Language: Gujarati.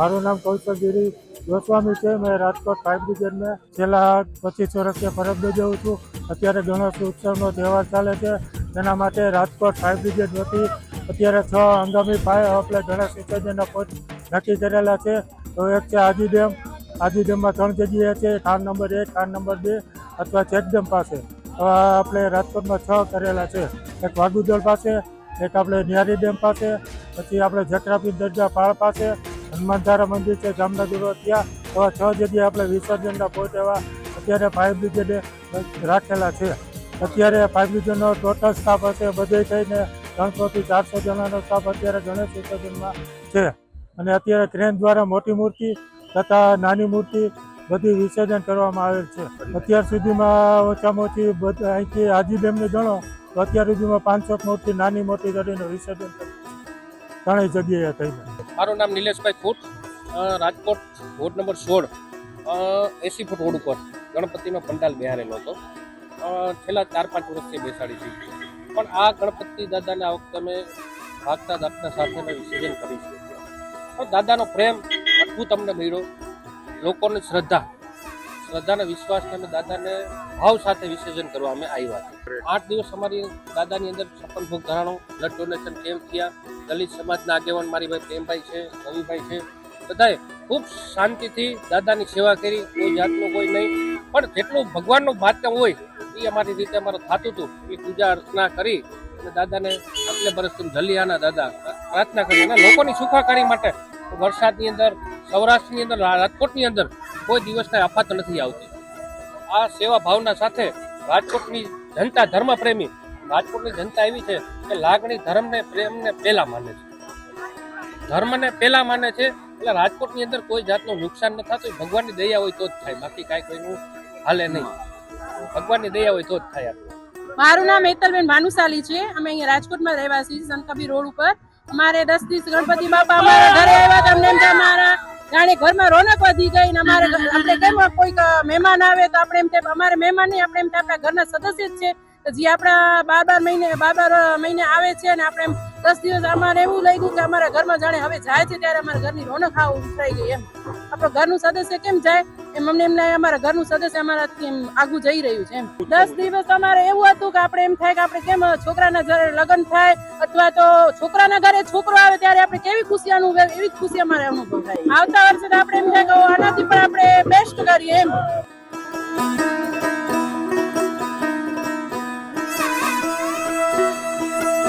મારું નામ કૌશલગીરી ગોસ્વામી છે. મેં રાજકોટ ફાયર બ્રિગેડમાં છેલ્લા પચીસ વર્ષથી ફરજ બજાવું છું. અત્યારે ગણેશ ઉત્સવનો તહેવાર ચાલે છે. તેના માટે રાજકોટ ફાયર બ્રિગેડ વતી અત્યારે છ હંગામી ફાયર આપણે ગણેશ વિસર્જનના પોસ્ટ નક્કી કરેલા છે. તો એક છે આજી ડેમ. આજી ડેમમાં ત્રણ જગ્યાએ છે. ખાન નંબર એક ખાન નંબર બે અથવા ચેકડેમ પાસે. આપણે રાજકોટમાં છ કરેલા છે. એક વાગુદળ પાસે, એક આપણે ન્યારી ડેમ પાસે, પછી આપણે જકરાપી દરગાહ પાળ પાસે હનુમાનધારા મંદિર છે જામનગર રોડ ત્યાં એવા છ જગ્યાએ આપણે વિસર્જનના એવા અત્યારે ફાયર બ્રિગેડે રાખેલા છે અત્યારે ફાયર બ્રિગેડનો ટોટલ સ્ટાફ હશે, બધે થઈને ત્રણસોથી ચારસો જણાનો સ્ટાફ અત્યારે ગણેશ વિસર્જનમાં છે અને અત્યારે ક્રેન દ્વારા મોટી મૂર્તિ તથા નાની મૂર્તિ બધી વિસર્જન કરવામાં આવેલ છે અત્યાર સુધીમાં ઓછામાં ઓછી અહીંથી હાજી ડેમને જણો તો અત્યાર સુધીમાં પાંચસો મૂર્તિ નાની મોટી કરીને વિસર્જન. ત્રણેય જગ્યાએ થઈને મારું નામ નિલેશભાઈ ફૂટ રાજકોટ વોર્ડ નંબર સોળ એસી ફૂટ રોડ ઉપર ગણપતિનો પંડાલ બિહારેલો હતો. છેલ્લા ચાર પાંચ વર્ષથી બેસાડી છે. પણ આ ગણપતિ દાદાને આ વખતે અમે ભાગતા દાખતા સાથે વિસર્જન કરીશું પણ દાદાનો પ્રેમ અદ્ભુત અમને મળ્યો. લોકોની શ્રદ્ધા શ્રદ્ધાને વિશ્વાસને અમે દાદાને ભાવ સાથે વિસર્જન કરવા અમે આવ્યા છે આઠ દિવસ અમારી દાદાની અંદર છપ્પન ભોગ ધરાણો બ્લડ ડોનેશન કેમ્પ થયા, દલિત સમાજના આગેવાન મારી ભાઈ પ્રેમભાઈ છે, રવિભાઈ છે, બધાએ ખૂબ શાંતિથી દાદાની સેવા કરી, કોઈ જાતનું કોઈ નહીં. પણ જેટલું ભગવાનનું માધ્યમ હોય, એ અમારી રીતે અમારે થતું હતું. એ પૂજા અર્ચના કરી અને દાદાને આટલે વર્ષથી જલિયાના દાદા પ્રાર્થના કરી. અને લોકોની સુખાકારી માટે વરસાદની અંદર, સૌરાષ્ટ્રની અંદર, રાજકોટની અંદર કોઈ દિવસના આફત નથી આવતી. આ સેવા ભાવના સાથે રાજકોટની જનતા ધર્મ પ્રેમી રાજકોટની જનતા એવી છે કે લાગણી ધર્મને પ્રેમને પહેલા માને છે. ધર્મને પહેલા માને છે એટલે રાજકોટની અંદર કોઈ જાતનું નુકસાન ન થતું. ભગવાનની દયા હોય તો જ થાય. બાકી કાંઈ કોઈનું હાલે નહીં. ભગવાનની દયા હોય તો જ થાય મારું નામ હેતલબેન ભાનુશાલી છે. અમે અહીંયા રાજકોટમાં રહેવાસી સંત કબીર રોડ ઉપર. અમારે દસ દિવસ ગણપતિ બાપા અમારા ઘરે આવ્યા હતા. જાણે ઘરમાં રોનક વધી ગઈ ને અમારે આપણે કેમ કોઈક મહેમાન આવે તો આપણે એમ કે અમારે મહેમાન નહીં, આપણે એમ કે આપણા ઘરના સદસ્ય જ છે. જે આપણા બાર બાર મહિને બાર બાર મહિને આવે છે અને આપણે એમ દસ દિવસ અમારે એવું લાગ્યું કે અમારા ઘરમાં જાણે હવે જાય છે ત્યારે અમારા ઘરની રોનક આવું ઉતરાઈ ગઈ એમ. આપણો ઘરનું સદસ્ય કેમ જાય? એમ, અમને એમને અમારા ઘરનું સદસ્ય અમારાથી એમ આગું જઈ રહ્યું છે એમ. દસ દિવસ અમારે એવું હતું કે આપણે એમ થાય કે આપણે કેમ છોકરાના ઘરે લગ્ન થાય અથવા તો છોકરાના ઘરે છોકરો આવે ત્યારે આપણે કેવી ખુશી અનુભવે એવી જ ખુશી અમારે અનુભવ થાય. આવતા વર્ષે આપણે એમ થાય કે આનાથી પણ આપણે બેસ્ટ કરીએ એમ.